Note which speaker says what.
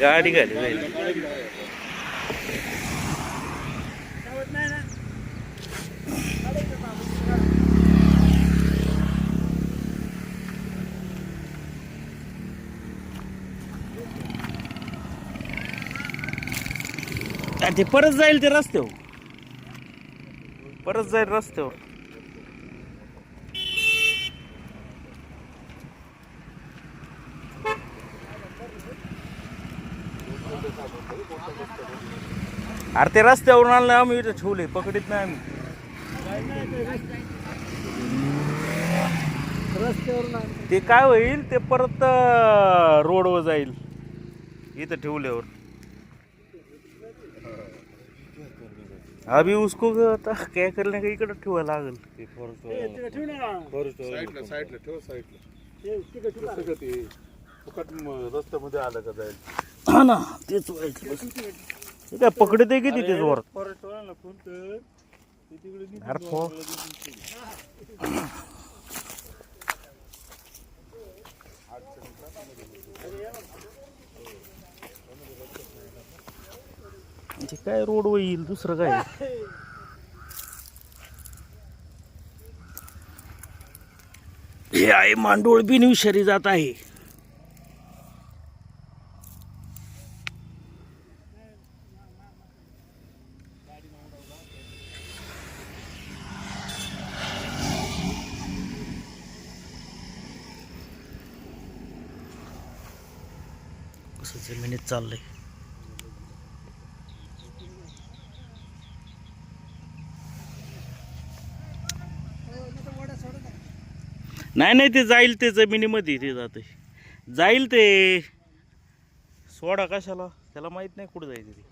Speaker 1: गाडी घाली जाईल ते परत जाईल ते रस्त्यावर. परत जाईल रस्त्यावर. अरे ते रस्त्यावरून आणलं आम्ही इथं ठेवले पकडीत नाही आम्ही. ते काय होईल ते परत रोडवर जाईल. इथं ठेवल्यावर. अभी उसको आता काय करणे का इकडं ठेवायला लागल.
Speaker 2: साईडला साईडला ठेव म- रस्त्यामध्ये आलं का जाईल.
Speaker 1: हा ना तेच व्हायचं बस. काय पकडत आहे किती ते जोरात
Speaker 3: फोन कर. ते तिकडे
Speaker 1: अरे फो ते काय रोड येईल दुसरं काय? हे आहे मांडोळ बिनविषारी जात आहे. कसं जमिनीत चाललंय. नाही नाही ते जाईल ते जमिनीमध्ये ते जाते जाईल ते. सोडा कशाला? त्याला माहीत नाही कुठं जायचं ते.